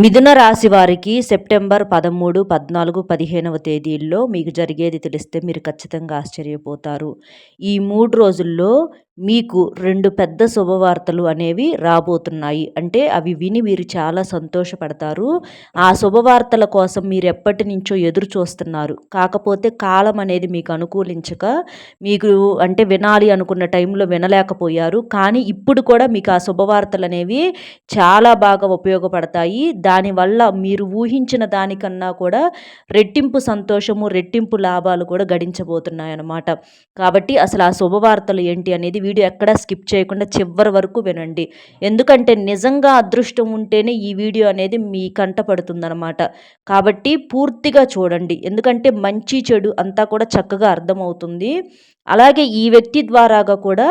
మిథున రాశి వారికి సెప్టెంబర్ పదమూడు పద్నాలుగు పదిహేనవ తేదీల్లో మీకు జరిగేది తెలిస్తే మీరు ఖచ్చితంగా ఆశ్చర్యపోతారు. ఈ మూడు రోజుల్లో మీకు రెండు పెద్ద శుభవార్తలు అనేవి రాబోతున్నాయి. అంటే అవి విని మీరు చాలా సంతోషపడతారు. ఆ శుభవార్తల కోసం మీరు ఎప్పటి నుంచో ఎదురు చూస్తున్నారు. కాకపోతే కాలం అనేది మీకు అనుకూలించక మీకు అంటే వినాలి అనుకున్న టైంలో వినలేకపోయారు. కానీ ఇప్పుడు కూడా మీకు ఆ శుభవార్తలు అనేవి చాలా బాగా ఉపయోగపడతాయి. దానివల్ల మీరు ఊహించిన దానికన్నా కూడా రెట్టింపు సంతోషము రెట్టింపు లాభాలు కూడా గడించబోతున్నాయి అన్నమాట కాబట్టి అసలు ఆ శుభవార్తలు ఏంటి అనేది వీడియో ఎక్కడా స్కిప్ చేయకుండా చివరి వరకు వినండి. ఎందుకంటే నిజంగా అదృష్టం ఉంటేనే ఈ వీడియో అనేది మీ కంట పడుతుందన్నమాట. కాబట్టి పూర్తిగా చూడండి. ఎందుకంటే మంచి చెడు అంతా కూడా చక్కగా అర్థమవుతుంది. అలాగే ఈ వ్యక్తి ద్వారాగా కూడా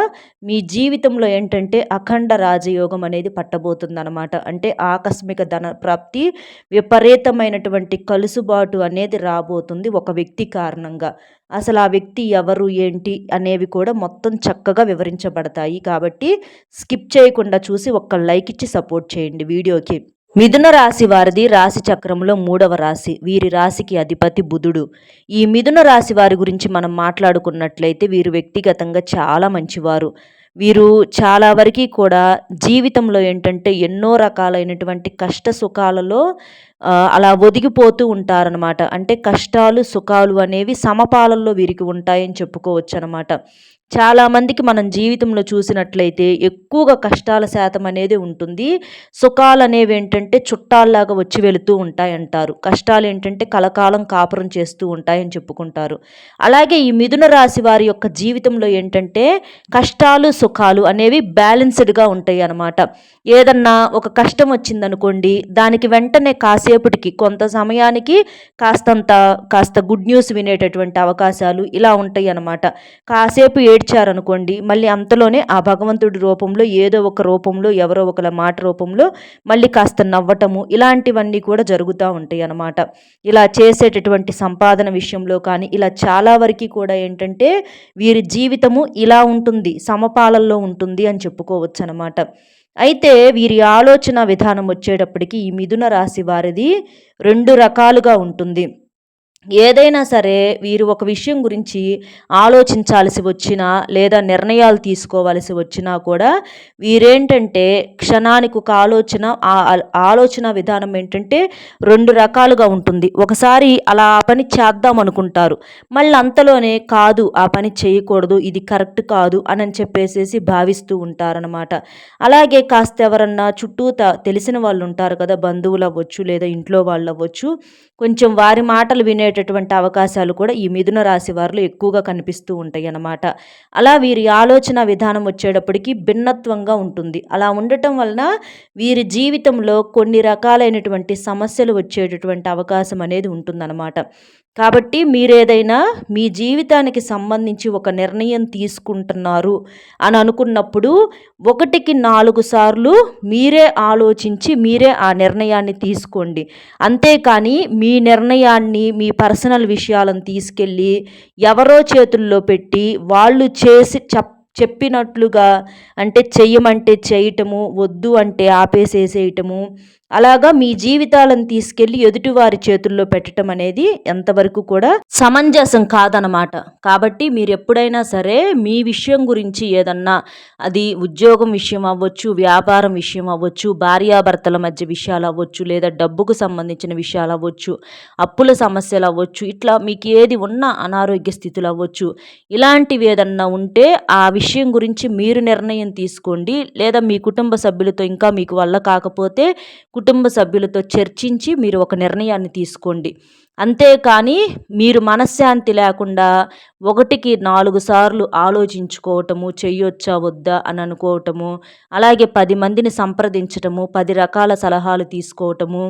మీ జీవితంలో ఏంటంటే అఖండ రాజయోగం అనేది పట్టబోతుందనమాట అంటే ఆకస్మిక ధన ప్రాప్తి విపరీతమైనటువంటి కలుసుబాటు అనేది రాబోతుంది ఒక వ్యక్తి కారణంగా. అసలు ఆ వ్యక్తి ఎవరు ఏంటి అనేవి కూడా మొత్తం చక్కగా వివరించబడతాయి. కాబట్టి స్కిప్ చేయకుండా చూసి ఒక్క లైక్ ఇచ్చి సపోర్ట్ చేయండి వీడియోకి. మిథున రాశి వారిది రాశి చక్రంలో మూడవ రాశి. వీరి రాశికి అధిపతి బుధుడు. ఈ మిథున రాశి వారి గురించి మనం మాట్లాడుకున్నట్లయితే వీరు వ్యక్తిగతంగా చాలా మంచివారు. వీరు చాలా వరకు కూడా జీవితంలో ఏంటంటే ఎన్నో రకాలైనటువంటి కష్ట సుఖాలలో అలా ఒదిగిపోతూ ఉంటారనమాట అంటే కష్టాలు సుఖాలు అనేవి సమపాలల్లో వీరికి ఉంటాయని చెప్పుకోవచ్చు అనమాట చాలామందికి మనం జీవితంలో చూసినట్లయితే ఎక్కువగా కష్టాల శాతం అనేది ఉంటుంది. సుఖాలు అనేవి ఏంటంటే చుట్టాల్లాగా వచ్చి వెళుతూ ఉంటాయంటారు. కష్టాలు ఏంటంటే కలకాలం కాపురం చేస్తూ ఉంటాయని చెప్పుకుంటారు. అలాగే ఈ మిథున రాశి వారి యొక్క జీవితంలో ఏంటంటే కష్టాలు సుఖాలు అనేవి బ్యాలెన్స్డ్గా ఉంటాయి అన్నమాట. ఏదన్నా ఒక కష్టం వచ్చిందనుకోండి దానికి వెంటనే కాసేపటికి కొంత సమయానికి కాస్తంత కాస్త గుడ్ న్యూస్ వినేటటువంటి అవకాశాలు ఇలా ఉంటాయి అన్నమాట. కాసేపు ఏడ్చారనుకోండి మళ్ళీ అంతలోనే ఆ భగవంతుడి రూపంలో ఏదో ఒక రూపంలో ఎవరో ఒకల మాట రూపంలో మళ్ళీ కాస్త నవ్వటము ఇలాంటివన్నీ కూడా జరుగుతూ ఉంటాయి అన్నమాట. ఇలా చేసేటటువంటి సంపాదన విషయంలో కానీ ఇలా చాలా వరకు కూడా ఏంటంటే వీరి జీవితము ఇలా ఉంటుంది సమపాలల్లో ఉంటుంది అని చెప్పుకోవచ్చు అనమాట అయితే వీరి ఆలోచన విధానం వచ్చేటప్పటికి ఈ మిథున రాశి వారిది రెండు రకాలుగా ఉంటుంది. ఏదైనా సరే వీరు ఒక విషయం గురించి ఆలోచించాల్సి వచ్చినా లేదా నిర్ణయాలు తీసుకోవాల్సి వచ్చినా కూడా వీరేంటంటే క్షణానికి ఒక ఆలోచన ఆలోచన విధానం ఏంటంటే రెండు రకాలుగా ఉంటుంది. ఒకసారి అలా ఆ పని చేద్దాం అనుకుంటారు. మళ్ళీ అంతలోనే కాదు ఆ పని చేయకూడదు ఇది కరెక్ట్ కాదు అని చెప్పేసేసి భావిస్తూ ఉంటారనమాట అలాగే కాస్త ఎవరన్నా చుట్టూ తెలిసిన వాళ్ళు ఉంటారు కదా బంధువులు అవ్వచ్చు లేదా ఇంట్లో వాళ్ళు అవ్వచ్చు కొంచెం వారి మాటలు వినేటటువంటి అవకాశాలు కూడా ఈ మిథున రాశి వారిలో ఎక్కువగా కనిపిస్తూ ఉంటాయి అన్నమాట అలా వీరి ఆలోచన విధానం వచ్చేటప్పటికి భిన్నత్వంగా ఉంటుంది. అలా ఉండటం వలన వీరి జీవితంలో కొన్ని రకాలైనటువంటి సమస్యలు వచ్చేటటువంటి అవకాశం అనేది ఉంటుందన్నమాట. కాబట్టి మీరేదైనా మీ జీవితానికి సంబంధించి ఒక నిర్ణయం తీసుకుంటున్నారు అని అనుకున్నప్పుడు ఒకటికి నాలుగు సార్లు మీరే ఆలోచించి మీరే ఆ నిర్ణయాన్ని తీసుకోండి. అంతేకాని మీ నిర్ణయాన్ని మీ పర్సనల్ విషయాలను తీసుకెళ్ళి ఎవరో చేతుల్లో పెట్టి వాళ్ళు చేసి చెప్ చెప్పినట్లుగా అంటే చెయ్యమంటే చేయటము వద్దు అంటే ఆపేసేసేయటము అలాగా మీ జీవితాలను తీసుకెళ్ళి ఎదుటివారి చేతుల్లో పెట్టడం అనేది ఎంతవరకు కూడా సమంజసం కాదనమాట. కాబట్టి మీరు ఎప్పుడైనా సరే మీ విషయం గురించి ఏదన్నా అది ఉద్యోగం విషయం అవ్వచ్చు వ్యాపారం విషయం అవ్వచ్చు భార్యాభర్తల మధ్య విషయాలు అవ్వచ్చు లేదా డబ్బుకు సంబంధించిన విషయాలు అవ్వచ్చు అప్పుల సమస్యలు అవ్వచ్చు ఇట్లా మీకు ఏది ఉన్నా అనారోగ్య స్థితులు అవ్వచ్చు ఇలాంటివి ఏదన్నా ఉంటే ఆ విషయం గురించి మీరు నిర్ణయం తీసుకోండి. లేదా మీ కుటుంబ సభ్యులతో ఇంకా మీకు వల్ల కాకపోతే కుటుంబ సభ్యులతో చర్చించి మీరు ఒక నిర్ణయాన్ని తీసుకోండి. అంతేకాని మీరు మనశ్శాంతి లేకుండా ఒకటికి నాలుగు సార్లు ఆలోచించుకోవటము చెయ్యొచ్చా వద్దా అని అనుకోవటము అలాగే పది మందిని సంప్రదించటము పది రకాల సలహాలు తీసుకోవటము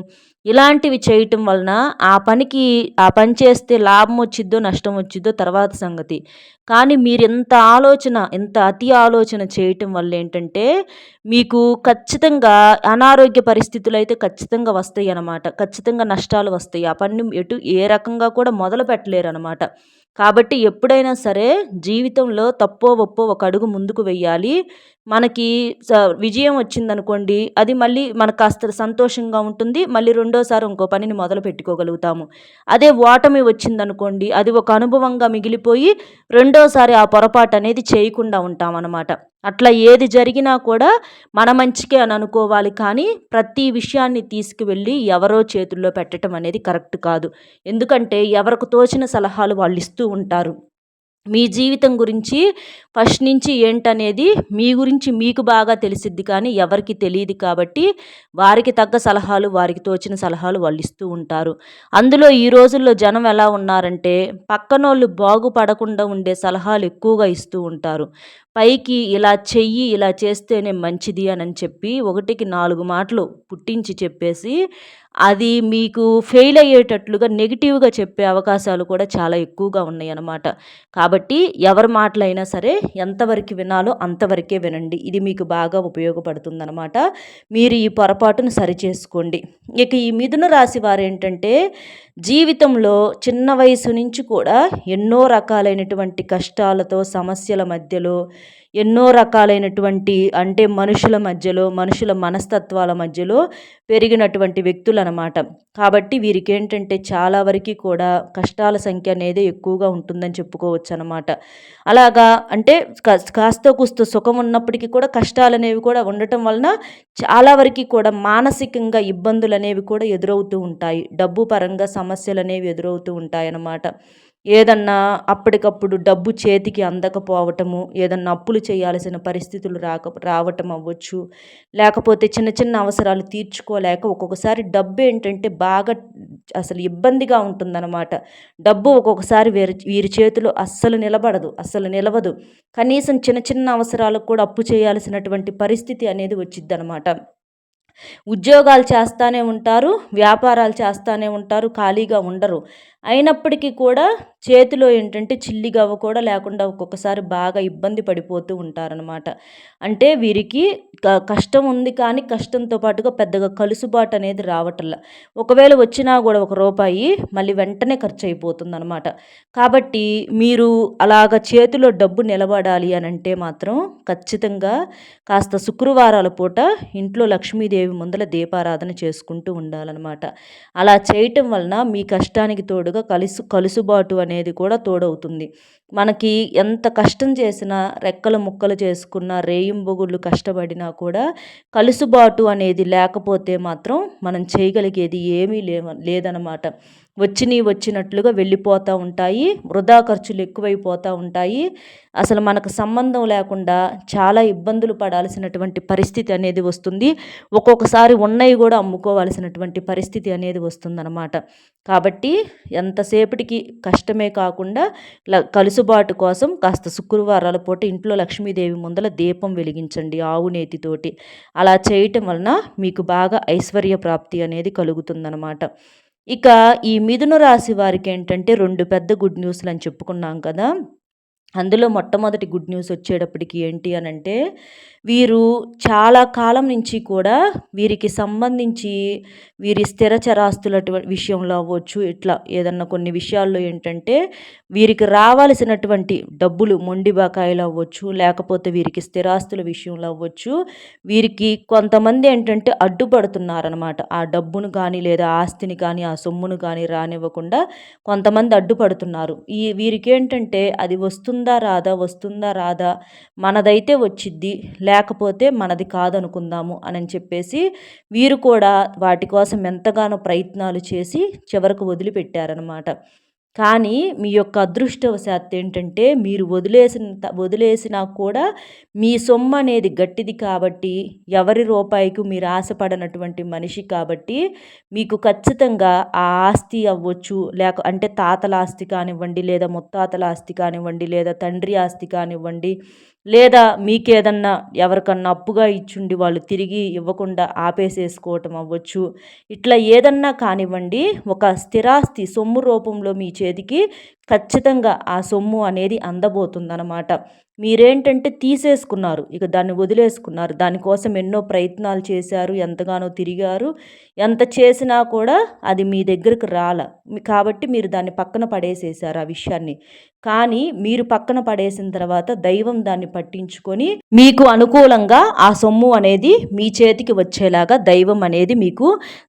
ఇలాంటివి చేయటం వలన ఆ పనికి ఆ పని చేస్తే లాభం వచ్చిద్దో నష్టం వచ్చిద్దో తర్వాత సంగతి. కానీ మీరు ఎంత ఆలోచన ఎంత అతి ఆలోచన చేయటం వల్ల ఏంటంటే మీకు ఖచ్చితంగా అనారోగ్య పరిస్థితులు అయితే ఖచ్చితంగా వస్తాయి అన్నమాట. ఖచ్చితంగా నష్టాలు వస్తాయి. ఆ పని ఎటు ఏ రకంగా కూడా మొదలు పెట్టలేరు అనమాట కాబట్టి ఎప్పుడైనా సరే జీవితంలో తప్పో ఒప్పో ఒక అడుగు ముందుకు వెయ్యాలి. మనకి స విజయం వచ్చిందనుకోండి అది మళ్ళీ మనకు కాస్త సంతోషంగా ఉంటుంది. మళ్ళీ రెండోసారి ఇంకో పనిని మొదలు పెట్టుకోగలుగుతాము. అదే ఓటమి వచ్చిందనుకోండి అది ఒక అనుభవంగా మిగిలిపోయి రెండోసారి ఆ పొరపాటు అనేది చేయకుండా ఉంటామన్నమాట. అట్లా ఏది జరిగినా కూడా మన మంచికే అని అనుకోవాలి. కానీ ప్రతి విషయాన్ని తీసుకువెళ్ళి ఎవరో చేతుల్లో పెట్టడం అనేది కరెక్ట్ కాదు. ఎందుకంటే ఎవరికి తోచిన సలహాలు వాళ్ళు ఇస్తూ ఉంటారు. మీ జీవితం గురించి ఫస్ట్ నుంచి ఏంటనేది మీ గురించి మీకు బాగా తెలిసిద్ది కానీ ఎవరికి తెలియదు కాబట్టి వారికి తగ్గ సలహాలు వారికి తోచిన సలహాలు వాళ్ళు ఇస్తూ ఉంటారు. అందులో ఈ రోజుల్లో జనం ఎలా ఉన్నారంటే పక్కనోళ్ళు బాగుపడకుండా ఉండే సలహాలు ఎక్కువగా ఇస్తూ ఉంటారు. పైకి ఇలా చెయ్యి ఇలా చేస్తేనే మంచిది అని చెప్పి ఒకటికి నాలుగు మాటలు పుట్టించి చెప్పేసి అది మీకు ఫెయిల్ అయ్యేటట్లుగా నెగిటివ్గా చెప్పే అవకాశాలు కూడా చాలా ఎక్కువగా ఉన్నాయి అన్నమాట కాబట్టి ఎవరి మాటలైనా సరే ఎంతవరకు వినాలో అంతవరకే వినండి. ఇది మీకు బాగా ఉపయోగపడుతుందన్నమాట. మీరు ఈ పొరపాటును సరిచేసుకోండి. ఇక ఈ మిథున రాశి వారు ఏంటంటే జీవితంలో చిన్న వయసు నుంచి కూడా ఎన్నో రకాలైనటువంటి కష్టాలతో సమస్యల మధ్యలో ఎన్నో రకాలైనటువంటి అంటే మనుషుల మధ్యలో మనుషుల మనస్తత్వాల మధ్యలో పెరిగినటువంటి వ్యక్తులు అనమాట కాబట్టి వీరికి ఏంటంటే చాలా వరకు కూడా కష్టాల సంఖ్య అనేది ఎక్కువగా ఉంటుందని చెప్పుకోవచ్చు అనమాట అలాగా అంటే కాస్త కూస్త సుఖం ఉన్నప్పటికీ కూడా కష్టాలు అనేవి కూడా ఉండటం వలన చాలా వరకు కూడా మానసికంగా ఇబ్బందులు అనేవి కూడా ఎదురవుతూ ఉంటాయి. డబ్బు పరంగా సమస్యలు అనేవి ఎదురవుతూ ఉంటాయి అన్నమాట ఏదన్నా అప్పటికప్పుడు డబ్బు చేతికి అందకపోవటము ఏదన్నా అప్పులు చేయాల్సిన పరిస్థితులు రాక రావటం అవ్వచ్చు. లేకపోతే చిన్న చిన్న అవసరాలు తీర్చుకోలేక ఒక్కొక్కసారి డబ్బు ఏంటంటే బాగా అసలు ఇబ్బందిగా ఉంటుందన్నమాట. డబ్బు ఒక్కొక్కసారి వీరి వీరి చేతిలో అస్సలు నిలబడదు అస్సలు నిలవదు. కనీసం చిన్న చిన్న అవసరాలకు కూడా అప్పు చేయాల్సినటువంటి పరిస్థితి అనేది వచ్చిద్ది అనమాట ఉద్యోగాలు చేస్తూనే ఉంటారు వ్యాపారాలు చేస్తూనే ఉంటారు ఖాళీగా ఉండరు. అయినప్పటికీ కూడా చేతిలో ఏంటంటే చిల్లి గవ్వ కూడా లేకుండా ఒక్కొక్కసారి బాగా ఇబ్బంది పడిపోతూ ఉంటారనమాట అంటే వీరికి కష్టం ఉంది కానీ కష్టంతో పాటుగా పెద్దగా కలుసుబాటు అనేది రావటంలా. ఒకవేళ వచ్చినా కూడా ఒక రూపాయి మళ్ళీ వెంటనే ఖర్చు అయిపోతుంది అనమాట కాబట్టి మీరు అలాగ చేతిలో డబ్బు నిలబడాలి అని అంటే మాత్రం ఖచ్చితంగా కాస్త శుక్రవారాల పూట ఇంట్లో లక్ష్మీదేవి ముందల దీపారాధన చేసుకుంటూ ఉండాలన్నమాట. అలా చేయటం వలన మీ కష్టానికి తోడుగా తోడుగా కలుసు కలుసుబాటు అనేది అనేది కూడా తోడవుతుంది. మనకి ఎంత కష్టం చేసినా రెక్కలు ముక్కలు చేసుకున్న రేయింబొగుళ్ళు కష్టపడినా కూడా కలుసుబాటు అనేది లేకపోతే మాత్రం మనం చేయగలిగేది ఏమీ లేవ లేదనమాట. వచ్చినవి వచ్చినట్లుగా వెళ్ళిపోతూ ఉంటాయి వృధా ఖర్చులు ఎక్కువైపోతూ ఉంటాయి. అసలు మనకు సంబంధం లేకుండా చాలా ఇబ్బందులు పడాల్సినటువంటి పరిస్థితి అనేది వస్తుంది. ఒక్కొక్కసారి ఉన్నవి కూడా అమ్ముకోవాల్సినటువంటి పరిస్థితి అనేది వస్తుందన్నమాట. కాబట్టి ఎంతసేపటికి కష్టమే కాకుండా కలుసుబాటు కోసం కాస్త శుక్రవారాల పూట ఇంట్లో లక్ష్మీదేవి ముందల దీపం వెలిగించండి ఆవు నేతితోటి. అలా చేయటం వలన మీకు బాగా ఐశ్వర్య ప్రాప్తి అనేది కలుగుతుందన్నమాట. ఇక ఈ మిథున రాశి వారికి ఏంటంటే రెండు పెద్ద గుడ్ న్యూస్లు అని చెప్పుకున్నాం కదా. అందులో మొట్టమొదటి గుడ్ న్యూస్ వచ్చేటప్పటికి ఏంటి అని అంటే వీరు చాలా కాలం నుంచి కూడా వీరికి సంబంధించి వీరి స్థిర చరాస్తుల విషయంలో అవ్వచ్చు ఇట్లా ఏదన్నా కొన్ని విషయాల్లో ఏంటంటే వీరికి రావాల్సినటువంటి డబ్బులు మొండి బకాయిలు అవ్వచ్చు లేకపోతే వీరికి స్థిరాస్తుల విషయంలో అవ్వచ్చు. వీరికి కొంతమంది ఏంటంటే అడ్డుపడుతున్నారనమాట ఆ డబ్బును కానీ లేదా ఆస్తిని కానీ ఆ సొమ్మును కానీ రానివ్వకుండా కొంతమంది అడ్డుపడుతున్నారు. ఈ వీరికి ఏంటంటే అది వస్తుంది వస్తుందా రాదా? వస్తుందా రాదా? మనదైతే వచ్చిద్ది లేకపోతే మనది కాదనుకుందాము అని చెప్పేసి వీరు కూడా వాటి కోసం ఎంతగానో ప్రయత్నాలు చేసి చివరకు వదిలిపెట్టారనమాట కానీ మీ యొక్క అదృష్టవశాత్తు ఏంటంటే మీరు వదిలేసిన వదిలేసినా కూడా మీ సొమ్ము అనేది గట్టిది కాబట్టి ఎవరి రూపాయికి మీరు ఆశపడనటువంటి మనిషి కాబట్టి మీకు ఖచ్చితంగా ఆ ఆస్తి అవ్వచ్చు. లేక అంటే తాతల ఆస్తి కానివ్వండి లేదా ముత్తాతల ఆస్తి కానివ్వండి లేదా తండ్రి ఆస్తి కానివ్వండి లేదా మీకేదన్నా ఎవరికన్నా అప్పుగా ఇచ్చుండి వాళ్ళు తిరిగి ఇవ్వకుండా ఆపేసేసుకోవటం అవ్వచ్చు. ఇట్లా ఏదన్నా కానివ్వండి ఒక స్థిరాస్తి సొమ్ము రూపంలో మీ చేతికి ఖచ్చితంగా ఆ సొమ్ము అనేది అందబోతుందన్నమాట మీరేంటంటే తీసేసుకున్నారు. ఇక దాన్ని వదిలేసుకున్నారు. దానికోసం ఎన్నో ప్రయత్నాలు చేశారు. ఎంతగానో తిరిగారు. ఎంత చేసినా కూడా అది మీ దగ్గరకు రాల. కాబట్టి మీరు దాన్ని పక్కన పడేసేసారు ఆ విషయాన్ని. కానీ మీరు పక్కన పడేసిన తర్వాత దైవం దాన్ని పట్టించుకొని మీకు అనుకూలంగా ఆ సొమ్ము అనేది మీ చేతికి వచ్చేలాగా దైవం అనేది మీకు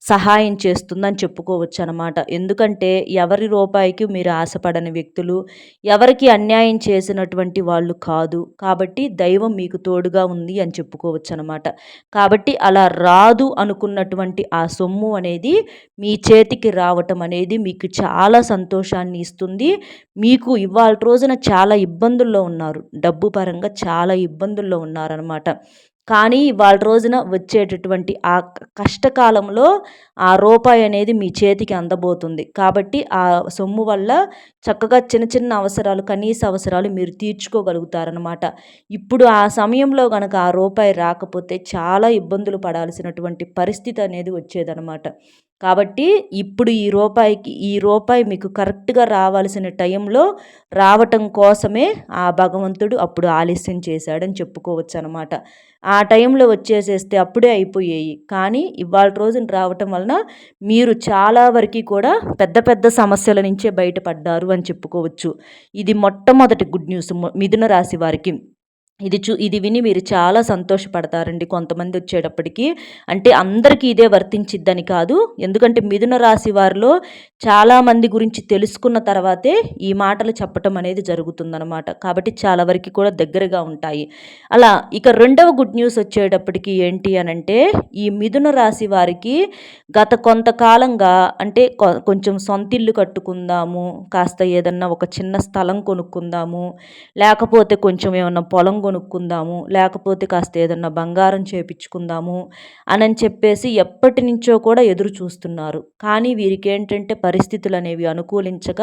సహాయం చేస్తుందని చెప్పుకోవచ్చు అనమాట ఎందుకంటే ఎవరి రూపాయికి మీరు ఆశపడని వ్యక్తులు ఎవరికి అన్యాయం చేసినటువంటి వాళ్ళు కాదు. కాబట్టి దైవం మీకు తోడుగా ఉంది అని చెప్పుకోవచ్చు అనమాట కాబట్టి అలా రాదు అనుకున్నటువంటి ఆ సొమ్ము అనేది మీ చేతికి రావటం అనేది మీకు చాలా సంతోషాన్ని ఇస్తుంది. మీకు ఇవాళ రోజున చాలా ఇబ్బందుల్లో ఉన్నారు. డబ్బు పరంగా చాలా ఇబ్బందుల్లో ఉన్నారనమాట. కానీ వాళ్ళ రోజున వచ్చేటటువంటి ఆ కష్టకాలంలో ఆ రూపాయి అనేది మీ చేతికి అందబోతుంది. కాబట్టి ఆ సొమ్ము వల్ల చక్కగా చిన్న చిన్న అవసరాలు కనీస అవసరాలు మీరు తీర్చుకోగలుగుతారనమాట ఇప్పుడు ఆ సమయంలో కనుక ఆ రూపాయి రాకపోతే చాలా ఇబ్బందులు పడాల్సినటువంటి పరిస్థితి అనేది వచ్చేదనమాట కాబట్టి ఇప్పుడు ఈ రూపాయికి ఈ రూపాయి మీకు కరెక్ట్గా రావాల్సిన టైంలో రావటం కోసమే ఆ భగవంతుడు అప్పుడు ఆలస్యం చేశాడని చెప్పుకోవచ్చు అనమాట ఆ టైంలో వచ్చేసేస్తే అప్పుడే అయిపోయాయి. కానీ ఇవాళ రోజున రావటం వలన మీరు చాలా వరకు కూడా పెద్ద పెద్ద సమస్యల నుంచే బయటపడ్డారు అని చెప్పుకోవచ్చు. ఇది మొట్టమొదటి గుడ్ న్యూస్ మిథున రాశి వారికి. ఇది చూ ఇది విని మీరు చాలా సంతోషపడతారండి కొంతమంది వచ్చేటప్పటికి. అంటే అందరికీ ఇదే వర్తించిద్దని కాదు. ఎందుకంటే మిథున రాశి వారిలో చాలామంది గురించి తెలుసుకున్న తర్వాతే ఈ మాటలు చెప్పటం అనేది జరుగుతుందనమాట కాబట్టి చాలా వరకు కూడా దగ్గరగా ఉంటాయి. అలా ఇక రెండవ గుడ్ న్యూస్ వచ్చేటప్పటికి ఏంటి అని అంటే ఈ మిథున రాశి వారికి గత కొంతకాలంగా అంటే కొంచెం సొంతిల్లు కట్టుకుందాము కాస్త ఏదన్నా ఒక చిన్న స్థలం కొనుక్కుందాము లేకపోతే కొంచెం ఏమన్నా పొలం కొనుక్కుందాము లేకపోతే కాస్త ఏదన్నా బంగారం చేపించుకుందాము అని చెప్పేసి ఎప్పటి నుంచో కూడా ఎదురు చూస్తున్నారు. కానీ వీరికి ఏంటంటే పరిస్థితులు అనేవి అనుకూలించక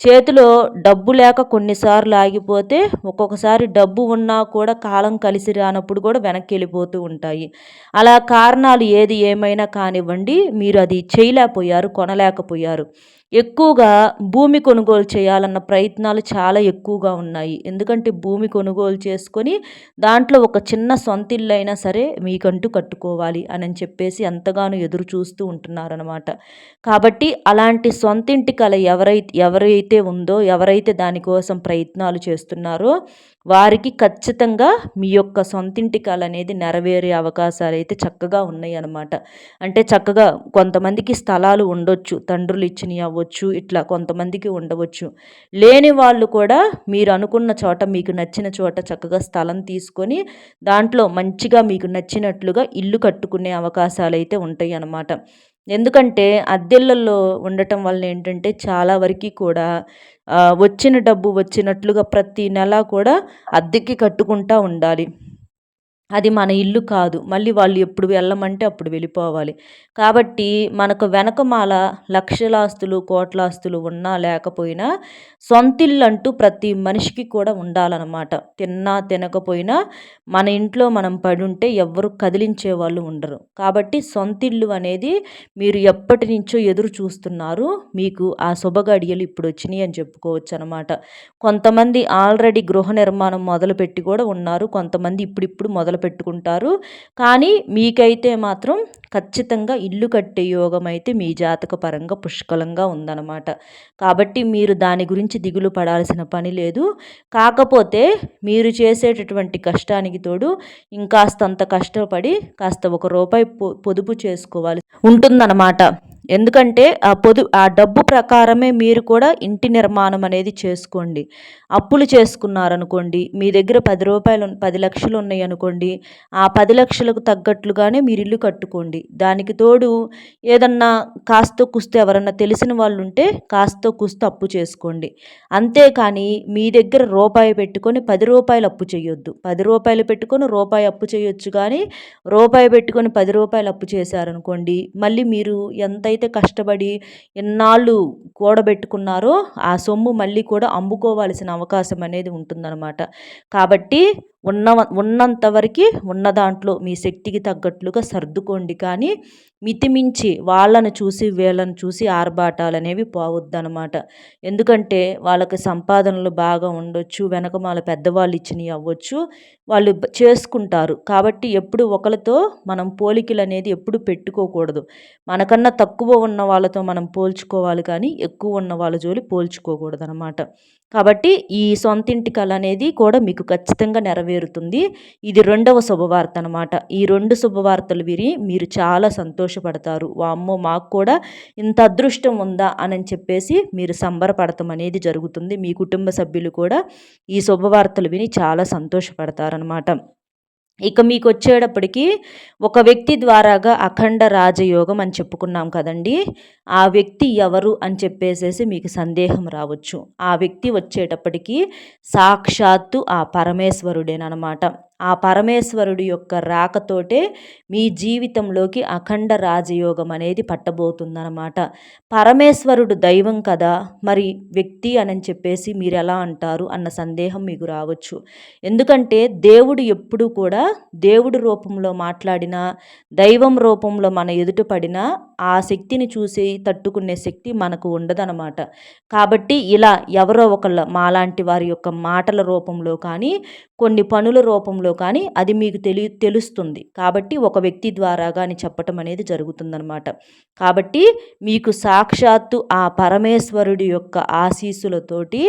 చేతిలో డబ్బు లేక కొన్నిసార్లు ఆగిపోతే ఒక్కొక్కసారి డబ్బు ఉన్నా కూడా కాలం కలిసి రానప్పుడు కూడా వెనక్కి వెళ్ళిపోతూ ఉంటాయి. అలా కారణాలు ఏది ఏమైనా కానివ్వండి మీరు అది చేయలేకపోయారు కొనలేకపోయారు. ఎక్కువగా భూమి కొనుగోలు చేయాలన్న ప్రయత్నాలు చాలా ఎక్కువగా ఉన్నాయి. ఎందుకంటే భూమి కొనుగోలు చేసుకొని దాంట్లో ఒక చిన్న సొంత ఇల్లు అయినా సరే మీకంటూ కట్టుకోవాలి అని చెప్పేసి ఎంతగానో ఎదురు చూస్తూ ఉంటున్నారనమాట కాబట్టి అలాంటి సొంతింటి కళ ఎవరైతే ఎవరైతే ఉందో ఎవరైతే దానికోసం ప్రయత్నాలు చేస్తున్నారో వారికి ఖచ్చితంగా మీ యొక్క సొంతింటి కళ అనేది నెరవేరే అవకాశాలు అయితే చక్కగా ఉన్నాయి అన్నమాట అంటే చక్కగా కొంతమందికి స్థలాలు ఉండొచ్చు తండ్రులు ఇచ్చినవి అవ్వచ్చు ఇట్లా కొంతమందికి ఉండవచ్చు. లేని వాళ్ళు కూడా మీరు అనుకున్న చోట మీకు నచ్చిన చోట చక్కగా స్థలం తీసుకొని దాంట్లో మంచిగా మీకు నచ్చినట్లుగా ఇల్లు కట్టుకునే అవకాశాలు అయితే ఉంటాయి అన్నమాట ఎందుకంటే అద్దెళ్ళల్లో ఉండటం వల్ల ఏంటంటే చాలా వరకు కూడా వచ్చిన డబ్బు వచ్చినట్లుగా ప్రతి నెల కూడా అద్దెకి కట్టుకుంటూ ఉండాలి. అది మన ఇల్లు కాదు. మళ్ళీ వాళ్ళు ఎప్పుడు వెళ్ళమంటే అప్పుడు వెళ్ళిపోవాలి. కాబట్టి మనకు వెనకమాల లక్షలాస్తులు కోట్లాస్తులు ఉన్నా లేకపోయినా సొంతిల్లు అంటూ ప్రతి మనిషికి కూడా ఉండాలన్నమాట. తిన్నా తినకపోయినా మన ఇంట్లో మనం పడి ఉంటే ఎవ్వరు కదిలించే వాళ్ళు ఉండరు. కాబట్టి సొంతిల్లు అనేది మీరు ఎప్పటి నుంచో ఎదురు చూస్తున్నారు. మీకు ఆ శుభగడియలు ఇప్పుడు వచ్చినాయి అని చెప్పుకోవచ్చు అనమాట కొంతమంది ఆల్రెడీ గృహ నిర్మాణం మొదలుపెట్టి కూడా ఉన్నారు. కొంతమంది ఇప్పుడిప్పుడు మొదలు పెట్టుకుంటారు కానీ మీకైతే మాత్రం ఖచ్చితంగా ఇల్లు కట్టే యోగం అయితే మీ జాతక పరంగా పుష్కలంగా ఉందన్నమాట. కాబట్టి మీరు దాని గురించి దిగులు పడాల్సిన పని లేదు. కాకపోతే మీరు చేసేటటువంటి కష్టానికి తోడు ఇంకాస్తంత కష్టపడి కాస్త ఒక రూపాయి పొదుపు చేసుకోవాలి. ఉంటుందన్నమాట. ఎందుకంటే ఆ పొదు ఆ డబ్బు ప్రకారమే మీరు కూడా ఇంటి నిర్మాణం అనేది చేసుకోండి. అప్పులు చేసుకున్నారనుకోండి మీ దగ్గర పది రూపాయలు పది లక్షలు ఉన్నాయి అనుకోండి ఆ పది లక్షలకు తగ్గట్లుగానే మీరు ఇల్లు కట్టుకోండి. దానికి తోడు ఏదన్నా కాస్తో కుస్తే ఎవరన్నా తెలిసిన వాళ్ళు ఉంటే కాస్తో కుస్తే అప్పు చేసుకోండి. అంతేకాని మీ దగ్గర రూపాయి పెట్టుకొని పది రూపాయలు అప్పు చేయొద్దు. పది రూపాయలు పెట్టుకొని రూపాయి అప్పు చేయొచ్చు కానీ రూపాయి పెట్టుకొని పది రూపాయలు అప్పు చేశారనుకోండి మళ్ళీ మీరు ఎంత ఎంతైతే కష్టపడి ఎన్నాళ్ళు కూడబెట్టుకున్నారో ఆ సొమ్ము మళ్ళీ కూడా అమ్ముకోవాల్సిన అవకాశం అనేది ఉంటుందన్నమాట. కాబట్టి ఉన్న ఉన్నంత వరకు ఉన్న దాంట్లో మీ శక్తికి తగ్గట్లుగా సర్దుకోండి. కానీ మితిమించి వాళ్ళను చూసి వీళ్ళను చూసి ఆర్భాటాలు అనేవి పోవద్దనమాట ఎందుకంటే వాళ్ళకి సంపాదనలు బాగా ఉండొచ్చు వెనకమాల పెద్దవాళ్ళు ఇచ్చినవి అవ్వచ్చు వాళ్ళు చేసుకుంటారు. కాబట్టి ఎప్పుడు ఒకరితో మనం పోలికలు అనేది ఎప్పుడు పెట్టుకోకూడదు. మనకన్నా తక్కువ ఉన్న వాళ్ళతో మనం పోల్చుకోవాలి కానీ ఎక్కువ ఉన్న వాళ్ళ జోలి పోల్చుకోకూడదు అనమాట కాబట్టి ఈ సొంతింటి కళ అనేది కూడా మీకు ఖచ్చితంగా నెరవేరుతుంది. ఇది రెండవ శుభవార్త అనమాట ఈ రెండు శుభవార్తలు విని మీరు చాలా సంతోషపడతారు. వామ్మో మాకు కూడా ఇంత అదృష్టం ఉందా అని చెప్పేసి మీరు సంబరపడటం అనేది జరుగుతుంది. మీ కుటుంబ సభ్యులు కూడా ఈ శుభవార్తలు విని చాలా సంతోషపడతారనమాట ఇక మీకు వచ్చేటప్పటికి ఒక వ్యక్తి ద్వారాగా అఖండ రాజయోగం అని చెప్పుకున్నాం కదండి. ఆ వ్యక్తి ఎవరు అని చెప్పేసేసి మీకు సందేహం రావచ్చు. ఆ వ్యక్తి వచ్చేటప్పటికీ సాక్షాత్తు ఆ పరమేశ్వరుడేనమాట ఆ పరమేశ్వరుడి యొక్క రాకతోటే మీ జీవితంలోకి అఖండ రాజయోగం అనేది పట్టబోతుందన్నమాట. పరమేశ్వరుడు దైవం కదా మరి వ్యక్తి అని చెప్పేసి మీరు ఎలా అంటారు అన్న సందేహం మీకు రావచ్చు. ఎందుకంటే దేవుడు ఎప్పుడు కూడా దేవుడు రూపంలో మాట్లాడినా దైవం రూపంలో మన ఎదుట పడినా ఆ శక్తిని చూసి తట్టుకునే శక్తి మనకు ఉండదనమాట కాబట్టి ఇలా ఎవరో ఒకళ్ళ మాలాంటి వారి యొక్క మాటల రూపంలో కానీ కొన్ని పనుల రూపంలో కానీ అది మీకు తెలి తెలుస్తుంది. కాబట్టి ఒక వ్యక్తి ద్వారా కానీ చెప్పటం అనేది జరుగుతుందనమాట కాబట్టి మీకు సాక్షాత్తు ఆ పరమేశ్వరుడి యొక్క ఆశీస్సులతోటి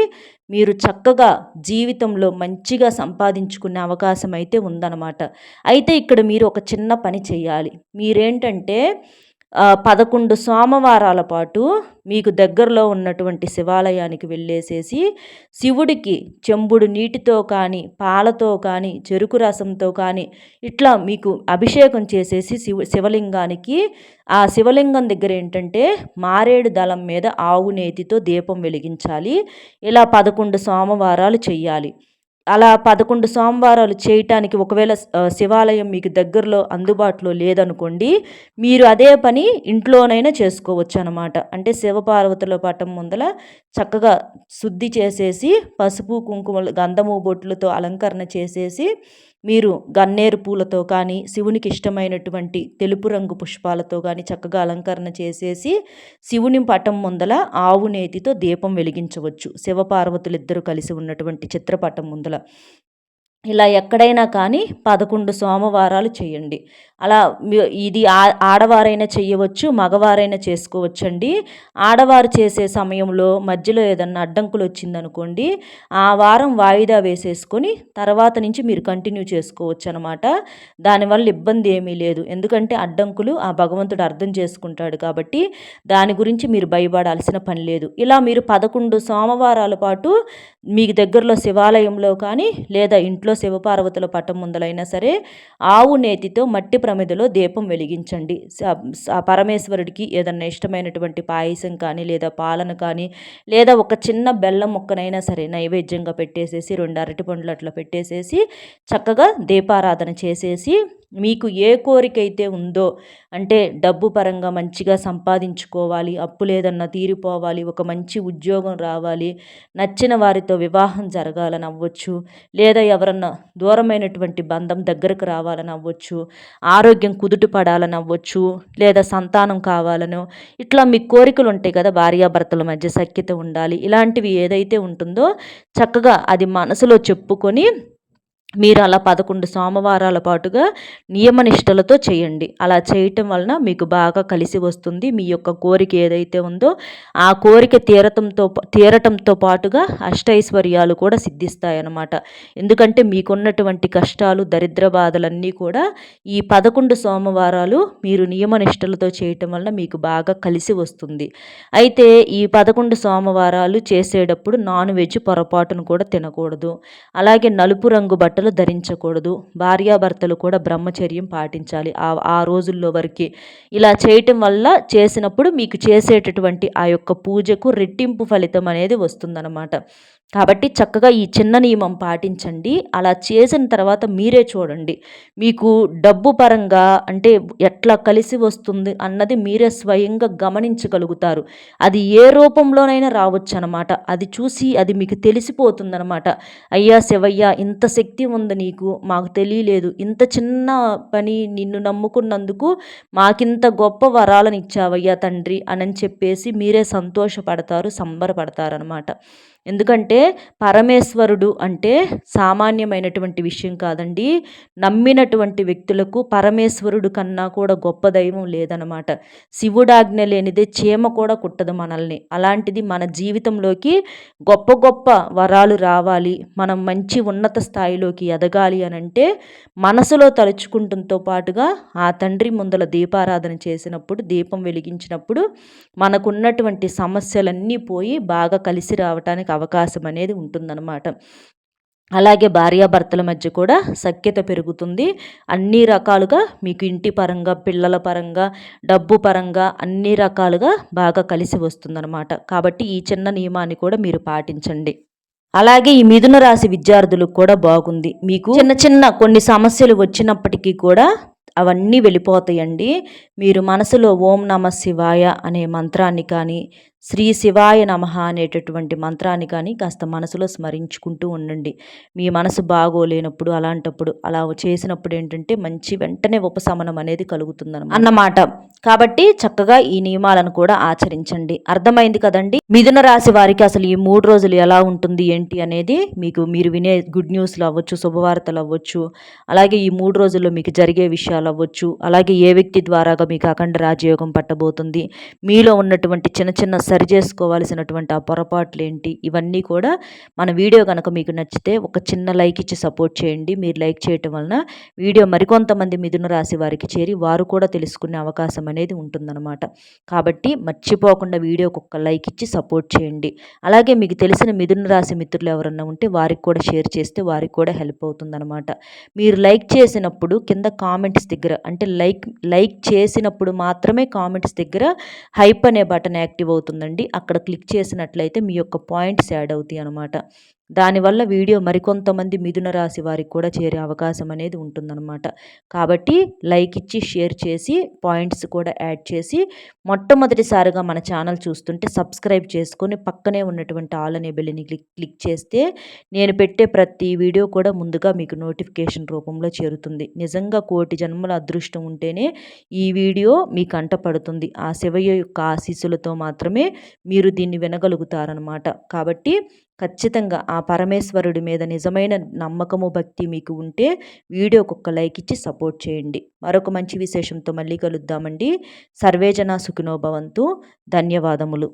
మీరు చక్కగా జీవితంలో మంచిగా సంపాదించుకునే అవకాశం అయితే ఉందన్నమాట. అయితే ఇక్కడ మీరు ఒక చిన్న పని చేయాలి. మీరేంటంటే పదకొండు సోమవారాల పాటు మీకు దగ్గరలో ఉన్నటువంటి శివాలయానికి వెళ్ళేసేసి శివుడికి చెంబుడు నీటితో కానీ పాలతో కానీ చెరుకు రసంతో కానీ ఇట్లా మీకు అభిషేకం చేసేసి శివ శివలింగానికి ఆ శివలింగం దగ్గర ఏంటంటే మారేడు దళం మీద ఆవు నేతితో దీపం వెలిగించాలి. ఇలా పదకొండు సోమవారాలు చెయ్యాలి. అలా పదకొండు సోమవారాలు చేయటానికి ఒకవేళ శివాలయం మీకు దగ్గరలో అందుబాటులో లేదనుకోండి మీరు అదే పని ఇంట్లోనైనా చేసుకోవచ్చు అనమాట అంటే శివపార్వతుల పటం ముందల చక్కగా శుద్ధి చేసేసి పసుపు కుంకుమలు గంధము బొట్లతో అలంకరణ చేసేసి మీరు గన్నేరు పూలతో కానీ శివునికి ఇష్టమైనటువంటి తెలుపు రంగు పుష్పాలతో కానీ చక్కగా అలంకరణ చేసేసి శివుని పటం ముందల ఆవు నేతితో దీపం వెలిగించవచ్చు. శివపార్వతులు ఇద్దరు కలిసి ఉన్నటువంటి చిత్రపటం ముందల. ఇలా ఎక్కడైనా కానీ పదకొండు సోమవారాలు చేయండి. అలా ఇది ఆడవారైనా చేయవచ్చు మగవారైనా చేసుకోవచ్చండి. ఆడవారు చేసే సమయంలో మధ్యలో ఏదన్నా అడ్డంకులు వచ్చిందనుకోండి ఆ వారం వాయిదా వేసేసుకొని తర్వాత నుంచి మీరు కంటిన్యూ చేసుకోవచ్చు అనమాట దానివల్ల ఇబ్బంది ఏమీ లేదు. ఎందుకంటే అడ్డంకులు ఆ భగవంతుడు అర్థం చేసుకుంటాడు కాబట్టి దాని గురించి మీరు భయపడాల్సిన పని లేదు. ఇలా మీరు పదకొండు సోమవారాల పాటు మీకు దగ్గరలో శివాలయంలో కానీ లేదా ఇంట్లో శివపార్వతుల పట్టం ముందలైనా సరే ఆవు నేతితో మట్టి ప్రమిదలో దీపం వెలిగించండి. పరమేశ్వరుడికి ఏదన్నా ఇష్టమైనటువంటి పాయసం కానీ లేదా పాలన కానీ లేదా ఒక చిన్న బెల్లం మొక్కనైనా సరే నైవేద్యంగా పెట్టేసేసి రెండు అరటి పండ్లు అట్లా పెట్టేసేసి చక్కగా దీపారాధన చేసేసి మీకు ఏ కోరిక అయితే ఉందో అంటే డబ్బు పరంగా మంచిగా సంపాదించుకోవాలి అప్పు లేదన్నా తీరిపోవాలి ఒక మంచి ఉద్యోగం రావాలి నచ్చిన వారితో వివాహం జరగాలని అవ్వచ్చు లేదా ఎవరన్నా దూరమైనటువంటి బంధం దగ్గరకు రావాలని అవ్వచ్చు ఆరోగ్యం కుదుట పడాలని అవ్వచ్చు లేదా సంతానం కావాలనో. ఇట్లా మీ కోరికలు ఉంటాయి కదా భార్యాభర్తల మధ్య సఖ్యత ఉండాలి. ఇలాంటివి ఏదైతే ఉంటుందో చక్కగా అది మనసులో చెప్పుకొని మీరు అలా పదకొండు సోమవారాల పాటుగా నియమనిష్టలతో చేయండి. అలా చేయటం వలన మీకు బాగా కలిసి వస్తుంది. మీ యొక్క కోరిక ఏదైతే ఉందో ఆ కోరిక తీరటంతో తీరటంతో పాటుగా అష్టైశ్వర్యాలు కూడా సిద్ధిస్తాయన్నమాట. ఎందుకంటే మీకున్నటువంటి కష్టాలు దరిద్ర బాధలన్నీ కూడా ఈ పదకొండు సోమవారాలు మీరు నియమనిష్టలతో చేయటం వలన మీకు బాగా కలిసి వస్తుంది. అయితే ఈ పదకొండు సోమవారాలు చేసేటప్పుడు నాన్ వెజ్ పొరపాటును కూడా తినకూడదు. అలాగే నలుపు రంగు బట్టలు బట్టలు ధరించకూడదు. భార్యాభర్తలు కూడా బ్రహ్మచర్యం పాటించాలి. ఆ ఆ రోజుల్లో వరకు ఇలా చేయటం వల్ల చేసినప్పుడు మీకు చేసేటటువంటి ఆ యొక్క పూజకు రెట్టింపు ఫలితం అనేది వస్తుందన్నమాట. కాబట్టి చక్కగా ఈ చిన్న నియమం పాటించండి. అలా చేసిన తర్వాత మీరే చూడండి. మీకు డబ్బు పరంగా అంటే ఎట్లా కలిసి వస్తుంది అన్నది మీరే స్వయంగా గమనించగలుగుతారు. అది ఏ రూపంలోనైనా రావచ్చు అనమాట అది చూసి అది మీకు తెలిసిపోతుందనమాట. అయ్యా శివయ్య ఇంత శక్తి ఉంది నీకు. మాకు తెలియలేదు. ఇంత చిన్న పని నిన్ను నమ్ముకున్నందుకు మాకింత గొప్ప వరాలను ఇచ్చావయ్యా తండ్రి అని చెప్పేసి మీరే సంతోషపడతారు సంబరపడతారనమాట. ఎందుకంటే పరమేశ్వరుడు అంటే సామాన్యమైనటువంటి విషయం కాదండి. నమ్మినటువంటి వ్యక్తులకు పరమేశ్వరుడు కన్నా కూడా గొప్ప దైవం లేదనమాట శివుడాజ్ఞ లేనిదే చీమ కూడా కుట్టదు మనల్ని. అలాంటిది మన జీవితంలోకి గొప్ప గొప్ప వరాలు రావాలి. మనం మంచి ఉన్నత స్థాయిలోకి ఎదగాలి అని అంటే మనసులో తలుచుకుంటంతో పాటుగా ఆ తండ్రి ముందల దీపారాధన చేసినప్పుడు దీపం వెలిగించినప్పుడు మనకున్నటువంటి సమస్యలన్నీ పోయి బాగా కలిసి రావటానికి అవకాశం అనేది ఉంటుందన్నమాట. అలాగే భార్యాభర్తల మధ్య కూడా సఖ్యత పెరుగుతుంది. అన్ని రకాలుగా మీకు ఇంటి పరంగా పిల్లల పరంగా డబ్బు పరంగా అన్ని రకాలుగా బాగా కలిసి వస్తుందన్నమాట. కాబట్టి ఈ చిన్న నియమాన్ని కూడా మీరు పాటించండి. అలాగే ఈ మిథున రాశి విద్యార్థులకు కూడా బాగుంది. మీకు చిన్న చిన్న కొన్ని సమస్యలు వచ్చినప్పటికీ కూడా అవన్నీ వెళ్ళిపోతాయండి. మీరు మనసులో ఓం నమ శివాయ అనే మంత్రాన్ని కానీ శ్రీ శివాయ నమ అనేటటువంటి మంత్రాన్ని కానీ కాస్త మనసులో స్మరించుకుంటూ ఉండండి. మీ మనసు బాగోలేనప్పుడు అలాంటప్పుడు అలా చేసినప్పుడు ఏంటంటే మంచి వెంటనే ఉపశమనం అనేది కలుగుతుందని అన్నమాట. కాబట్టి చక్కగా ఈ నియమాలను కూడా ఆచరించండి. అర్థమైంది కదండి? మిథున రాశి వారికి అసలు ఈ మూడు రోజులు ఎలా ఉంటుంది ఏంటి అనేది మీకు మీరు వినే గుడ్ న్యూస్లు అవ్వచ్చు శుభవార్తలు అవ్వచ్చు అలాగే ఈ మూడు రోజుల్లో మీకు జరిగే విషయాలు అవ్వచ్చు అలాగే ఏ వ్యక్తి ద్వారాగా మీకు అఖండ రాజయోగం పట్టబోతుంది మీలో ఉన్నటువంటి చిన్న చిన్న సరి చేసుకోవాల్సినటువంటి ఆ పొరపాట్లు ఏంటి? ఇవన్నీ కూడా మన వీడియో కనుక మీకు నచ్చితే ఒక చిన్న లైక్ ఇచ్చి సపోర్ట్ చేయండి. మీరు లైక్ చేయటం వలన వీడియో మరికొంతమంది మిథున రాశి వారికి చేరి వారు కూడా తెలుసుకునే అవకాశం అనేది ఉంటుందన్నమాట. కాబట్టి మర్చిపోకుండా వీడియోకి ఒక్క లైక్ ఇచ్చి సపోర్ట్ చేయండి. అలాగే మీకు తెలిసిన మిథున రాశి మిత్రులు ఎవరన్నా ఉంటే వారికి కూడా షేర్ చేస్తే వారికి కూడా హెల్ప్ అవుతుందన్నమాట. మీరు లైక్ చేసినప్పుడు కింద కామెంట్స్ దగ్గర అంటే లైక్ లైక్ చేసినప్పుడు మాత్రమే కామెంట్స్ దగ్గర హైప్ అనే బటన్ యాక్టివ్ అవుతుంది అవుతుందండి అక్కడ క్లిక్ చేసినట్లయితే మీ యొక్క పాయింట్స్ యాడ్ అవుతాయి అనమాట దానివల్ల వీడియో మరికొంతమంది మిథున రాశి వారికి కూడా చేరే అవకాశం అనేది ఉంటుందన్నమాట. కాబట్టి లైక్ ఇచ్చి షేర్ చేసి పాయింట్స్ కూడా యాడ్ చేసి మొట్టమొదటిసారిగా మన ఛానల్ చూస్తుంటే సబ్స్క్రైబ్ చేసుకొని పక్కనే ఉన్నటువంటి ఆల్ అనే బెల్లిని క్లిక్ క్లిక్ చేస్తే నేను పెట్టే ప్రతి వీడియో కూడా ముందుగా మీకు నోటిఫికేషన్ రూపంలో చేరుతుంది. నిజంగా కోటి జన్మల అదృష్టం ఉంటేనే ఈ వీడియో మీ కంట పడుతుంది. ఆ శివయ్య యొక్క ఆశీస్సులతో మాత్రమే మీరు దీన్ని వినగలుగుతారనమాట కాబట్టి ఖచ్చితంగా ఆ పరమేశ్వరుడి మీద నిజమైన నమ్మకము భక్తి మీకు ఉంటే వీడియోకి ఒక్క లైక్ ఇచ్చి సపోర్ట్ చేయండి. మరొక మంచి విశేషంతో మళ్ళీ కలుద్దామండి. సర్వేజన సుఖినోభవంతు ధన్యవాదములు.